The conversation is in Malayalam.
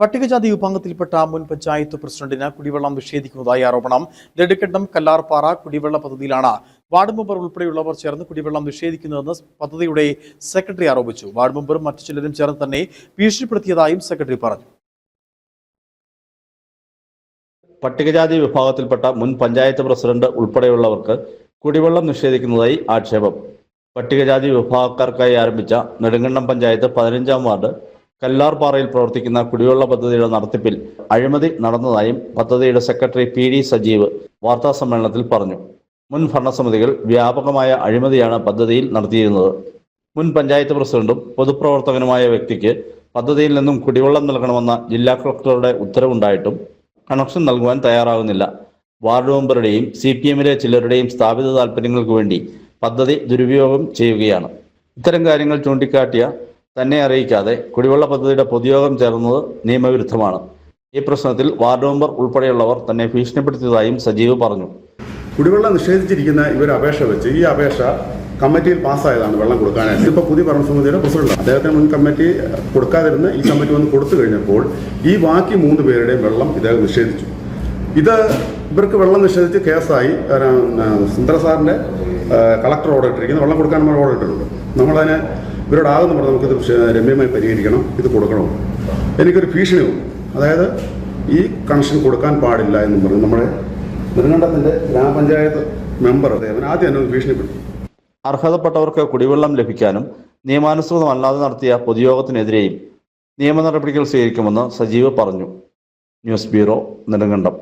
പട്ടികജാതി വിഭാഗത്തിൽപ്പെട്ട മുൻ പഞ്ചായത്ത് പ്രസിഡന്റിന് കുടിവെള്ളം നിഷേധിക്കുന്നതായി ആരോപണം. നെടുക്കണ്ടം കല്ലാർപ്പാറ കുടിവെള്ള പദ്ധതിയിലാണ് വാർഡ് മെമ്പർ ഉൾപ്പെടെയുള്ളവർ ചേർന്ന് കുടിവെള്ളം നിഷേധിക്കുന്നതെന്ന് പദ്ധതിയുടെ സെക്രട്ടറി ആരോപിച്ചു. വാർഡ് മെമ്പറും മറ്റു ചിലരും ചേർന്ന് തന്നെ ഭീഷണിപ്പെടുത്തിയതായും സെക്രട്ടറി പറഞ്ഞു. പട്ടികജാതി വിഭാഗത്തിൽപ്പെട്ട മുൻ പഞ്ചായത്ത് പ്രസിഡന്റ് ഉൾപ്പെടെയുള്ളവർക്ക് കുടിവെള്ളം നിഷേധിക്കുന്നതായി ആക്ഷേപം. പട്ടികജാതി വിഭാഗക്കാർക്കായി ആരംഭിച്ച നെടുങ്കണ്ടം പഞ്ചായത്ത് പതിനഞ്ചാം വാർഡ് കല്ലാർപാറയിൽ പ്രവർത്തിക്കുന്ന കുടിവെള്ള പദ്ധതിയുടെ നടത്തിപ്പിൽ അഴിമതി നടന്നതായും പദ്ധതിയുടെ സെക്രട്ടറി പി ഡി സജീവ് വാർത്താസമ്മേളനത്തിൽ പറഞ്ഞു. മുൻ ഭരണസമിതികൾ വ്യാപകമായ അഴിമതിയാണ് പദ്ധതിയിൽ നടത്തിയിരുന്നത്. മുൻ പഞ്ചായത്ത് പ്രസിഡന്റും പൊതുപ്രവർത്തകനുമായ വ്യക്തിക്ക് പദ്ധതിയിൽ നിന്നും കുടിവെള്ളം നൽകണമെന്ന ജില്ലാ കളക്ടറുടെ ഉത്തരവുണ്ടായിട്ടും കണക്ഷൻ നൽകുവാൻ തയ്യാറാകുന്നില്ല. വാർഡ് മെമ്പറുടെയും സി പി എമ്മിലെ ചിലരുടെയും സ്ഥാപിത താൽപ്പര്യങ്ങൾക്ക് വേണ്ടി പദ്ധതി ദുരുപയോഗം ചെയ്യുകയാണ്. ഇത്തരം കാര്യങ്ങൾ ചൂണ്ടിക്കാട്ടിയ തന്നെ അറിയിക്കാതെ കുടിവെള്ള പദ്ധതിയുടെ പൊതുയോഗം ചേർന്നത് നിയമവിരുദ്ധമാണ്. ഈ പ്രശ്നത്തിൽ വാർഡ് മെമ്പർ ഉൾപ്പെടെയുള്ളവർ തന്നെ ഭീഷണിപ്പെടുത്തിയതായും സജീവ് പറഞ്ഞു. കുടിവെള്ളം നിഷേധിച്ചിരിക്കുന്ന ഇവർ അപേക്ഷ വെച്ച് ഈ അപേക്ഷ കമ്മിറ്റിയിൽ പാസ്സായതാണ് വെള്ളം കൊടുക്കാനായിട്ട്. ഇപ്പോൾ പുതിയ ഭരണസമിതിയുടെ പ്രസിഡന്റ് അദ്ദേഹത്തിന് മുൻ കമ്മിറ്റി കൊടുക്കാതിരുന്ന ഈ കമ്മിറ്റി വന്ന് കൊടുത്തു കഴിഞ്ഞപ്പോൾ ഈ ബാക്കി മൂന്ന് പേരുടെയും വെള്ളം ഇദ്ദേഹം നിഷേധിച്ചു. ഇത് ഇവർക്ക് വെള്ളം നിഷേധിച്ച് കേസായി സുന്ദര സാറിന്റെ കളക്ടർ ഓർഡർ ഇട്ടിരിക്കുന്നു. വെള്ളം കൊടുക്കാൻ നമ്മൾ ഓർഡർ ഇട്ടിട്ടുണ്ട്. നമ്മളതിനെ ഇവരോടാകുന്ന പറഞ്ഞാൽ നമുക്കിത് രമ്യമായി പരിഹരിക്കണം ഇത് കൊടുക്കണം. എനിക്കൊരു ഭീഷണി വന്നു അതായത് ഈ കണക്ഷൻ കൊടുക്കാൻ പാടില്ല എന്ന് പറഞ്ഞു നമ്മുടെ നെടുങ്കണ്ടത്തിന്റെ ഗ്രാമപഞ്ചായത്ത് മെമ്പർ അദ്ദേഹം ആദ്യം എന്നെ ഭീഷണിപ്പെട്ടു. അർഹതപ്പെട്ടവർക്ക് കുടിവെള്ളം ലഭിക്കാനും നിയമാനുസൃതമല്ലാതെ നടത്തിയ പൊതുയോഗത്തിനെതിരെയും നിയമ നടപടികൾ സ്വീകരിക്കുമെന്ന് സജീവ് പറഞ്ഞു. News bureau Nedumkandam.